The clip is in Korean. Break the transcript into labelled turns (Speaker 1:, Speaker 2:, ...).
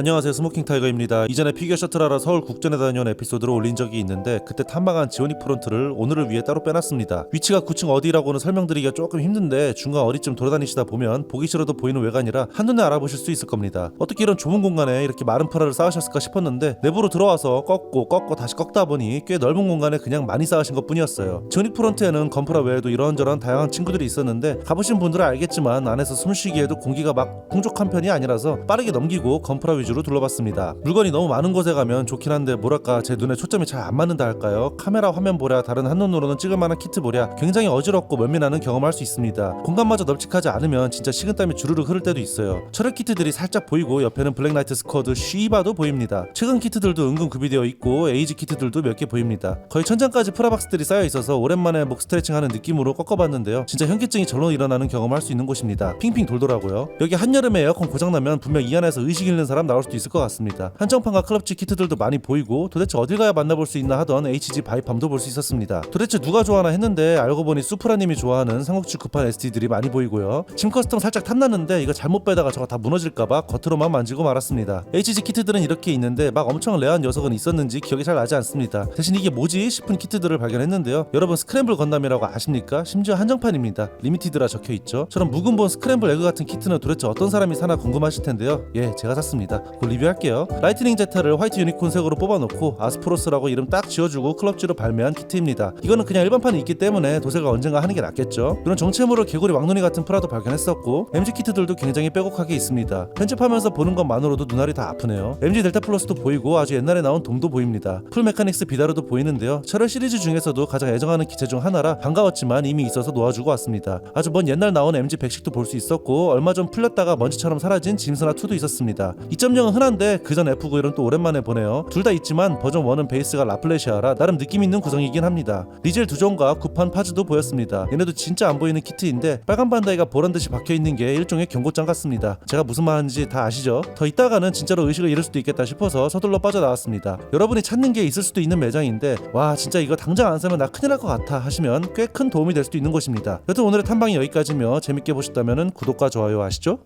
Speaker 1: 안녕하세요. 스모킹 타이거입니다. 이전에 피겨 셔틀 하러 서울 국전에 다녀온 에피소드를 올린 적이 있는데 그때 탐방한 지오닉 프론트를 오늘을 위해 따로 빼놨습니다. 위치가 9층 어디라고는 설명드리기가 조금 힘든데 중간 어디쯤 돌아다니시다 보면 보기 싫어도 보이는 외관이라 한눈에 알아보실 수 있을 겁니다. 어떻게 이런 좁은 공간에 이렇게 마른 프라를 쌓으셨을까 싶었는데 내부로 들어와서 꺾고 꺾고 다시 꺾다 보니 꽤 넓은 공간에 그냥 많이 쌓으신 것 뿐이었어요. 지오닉 프론트에는 건프라 외에도 이런저런 다양한 친구들이 있었는데 가보신 분들은 알겠지만 안에서 숨쉬기에도 공기가 막 풍족한 편이 아니라서 빠르게 넘기고 건프라 위주 로 둘러봤습니다. 물건이 너무 많은 곳에 가면 좋긴 한데 뭐랄까 제 눈에 초점이 잘 안 맞는다 할까요? 카메라 화면 보랴 다른 한눈으로는 찍을 만한 키트 보랴 굉장히 어지럽고 면밀하는 경험을 할수 있습니다. 공간마저 널찍하지 않으면 진짜 식은땀이 주르륵 흐를 때도 있어요. 철학 키트들이 살짝 보이고 옆에는 블랙나이트 스쿼드 쉬바도 보입니다. 최근 키트들도 은근 구비되어 있고 에이지 키트들도 몇 개 보입니다. 거의 천장까지 프라박스들이 쌓여 있어서 오랜만에 목 스트레칭하는 느낌으로 꺾어봤는데요. 진짜 현기증이 절로 일어나는 경험을 할수 있는 곳입니다. 핑핑 돌더라고요. 여기 한여름에 에어컨 고장나면 분명 이 안에서 의식 잃는 사람 나올 수도 있을 것 같습니다. 한정판과 클럽지 키트들도 많이 보이고 도대체 어딜 가야 만나볼 수 있나 하던 HG 바이팜도 볼 수 있었습니다. 도대체 누가 좋아하나 했는데 알고 보니 수프라님이 좋아하는 삼국지 급한 SD들이 많이 보이고요. 짐 커스텀 살짝 탐났는데 이거 잘못 빼다가 저거 다 무너질까봐 겉으로만 만지고 말았습니다. HG 키트들은 이렇게 있는데 막 엄청 레어한 녀석은 있었는지 기억이 잘 나지 않습니다. 대신 이게 뭐지 싶은 키트들을 발견했는데요. 여러분 스크램블 건담이라고 아십니까? 심지어 한정판입니다. 리미티드라 적혀 있죠. 저런 묵은본 스크램블 에그 같은 키트는 도대체 어떤 사람이 사나 궁금하실 텐데요. 예, 제가 샀습니다. 곧 리뷰할게요. 라이트닝 제타를 화이트 유니콘 색으로 뽑아놓고 아스프로스라고 이름 딱 지어주고 클럽지로 발매한 키트입니다. 이거는 그냥 일반판이 있기 때문에 도색을 언젠가 하는 게 낫겠죠. 이런 정체모로 개구리 왕눈이 같은 프라도 발견했었고 MG 키트들도 굉장히 빼곡하게 있습니다. 편집하면서 보는 것만으로도 눈알이 다 아프네요. MG 델타 플러스도 보이고 아주 옛날에 나온 동도 보입니다. 풀 메카닉스 비다르도 보이는데요. 철혈 시리즈 중에서도 가장 애정하는 기체 중 하나라 반가웠지만 이미 있어서 놓아주고 왔습니다. 아주 먼 옛날 나온 MG 백식도 볼 수 있었고 얼마 전 풀렸다가 먼지처럼 사라진 짐스나 2도 있었습니다. 2.0은 흔한데 그전 F91은 또 오랜만에 보네요. 둘 다 있지만 버전 1은 베이스가 라플레시아라 나름 느낌 있는 구성이긴 합니다. 리젤 두 종과 구판 파즈도 보였습니다. 얘네도 진짜 안 보이는 키트인데 빨간 반다이가 보란 듯이 박혀 있는 게 일종의 경고장 같습니다. 제가 무슨 말하는지 다 아시죠? 더 있다가는 진짜로 의식을 잃을 수도 있겠다 싶어서 서둘러 빠져나왔습니다. 여러분이 찾는 게 있을 수도 있는 매장인데 와 진짜 이거 당장 안 사면 나 큰일 날 것 같아 하시면 꽤 큰 도움이 될 수도 있는 곳입니다. 여튼 오늘의 탐방이 여기까지며 재밌게 보셨다면 구독과 좋아요 아시죠?